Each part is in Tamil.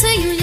So you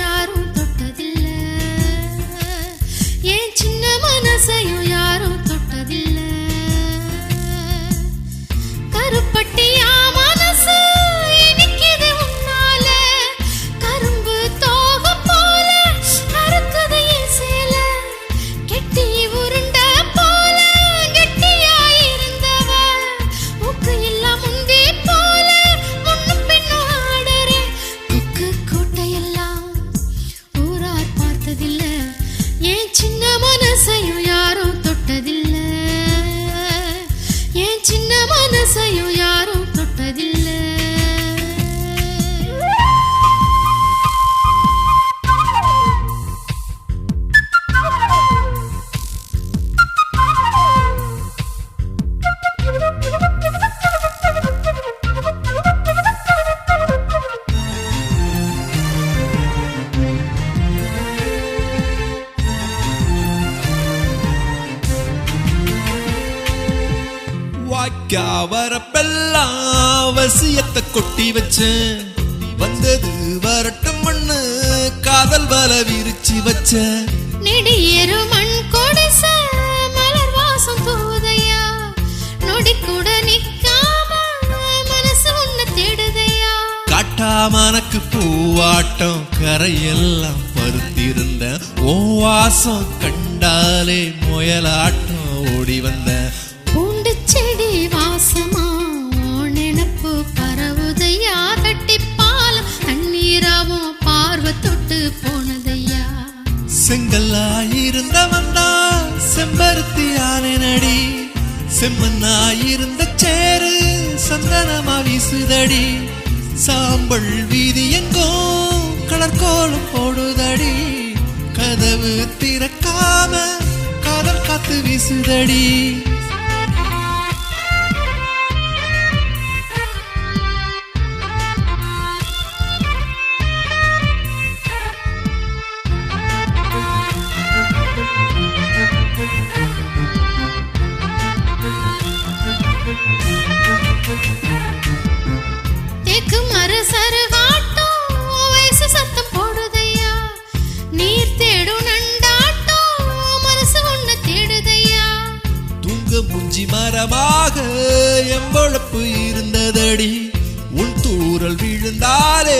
வரப்பெல்லாம் வசியத்தை கொட்டி வச்சேன். வந்தது வரட்டும் மண்ணு காதல் வல விரிச்சு வச்சேன். நெடியேறு மண் கொடிச மலர் வாசம் தூதையா. நொடி கூட நிக்காம மனசு உன்னை தேடுதையா. காட்டாமனக்கு பூவாட்டம் கரையெல்லாம் பருத்திருந்த ஓ வாசம் கண்டாலே முயலாட்டம் ஓடி வந்த பார்வை தொட்டு போனதையா? செங்கல்லாயிருந்தவன் தான் செம்பருத்தி நடி. செம்மண்ணாயிருந்த சேரு சந்தனமா வீசுதடி. சாம்பல் வீதி எங்கோ கடற்கோலம் போடுதடி. கதவு திறக்காம காதல் காத்து வீசுதடி. இருந்ததடி உன் தூரல் விழுந்தாலே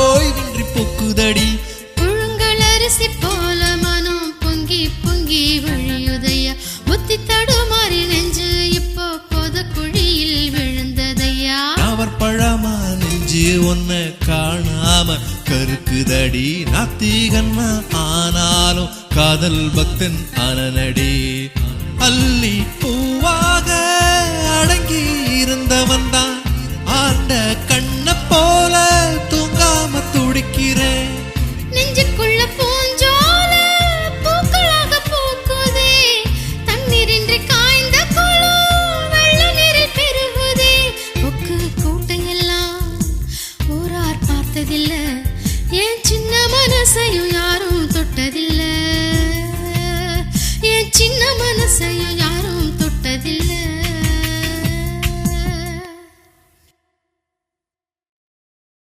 ஓய்வின்றி பொக்குதடி. புழுங்கல் அரிசி போல மனம் பொங்கி பொங்கி வழியுதையா. புத்தி தடுமாறி நெஞ்சு இப்போ பொத குழியில் விழுந்ததையா? அவர் பழமா நெஞ்சு ஒன்ன காணாம கருக்குதடி. நாத்திகன்னா ஆனாலும் காதல் பக்தன் ஆனனடி அல்லி பூவாக அடங்கி இருந்தவன் தான் ஆண்ட கண்ண போல தூங்காம துடிக்கிறேன் நெஞ்சுக்குள்ள பூஞ்சோல பூக்களாக பூக்குதே. தண்ணீரின்றி காய்ந்த குளம் வெள்ள நீரில் பெருகுதே. கொக்கு கூட்டையெல்லாம் ஊரார் பார்த்ததில்ல. என் சின்ன மனசையும் யாரும் தொட்டதில்ல. என் சின்ன மனசையும் யாரும்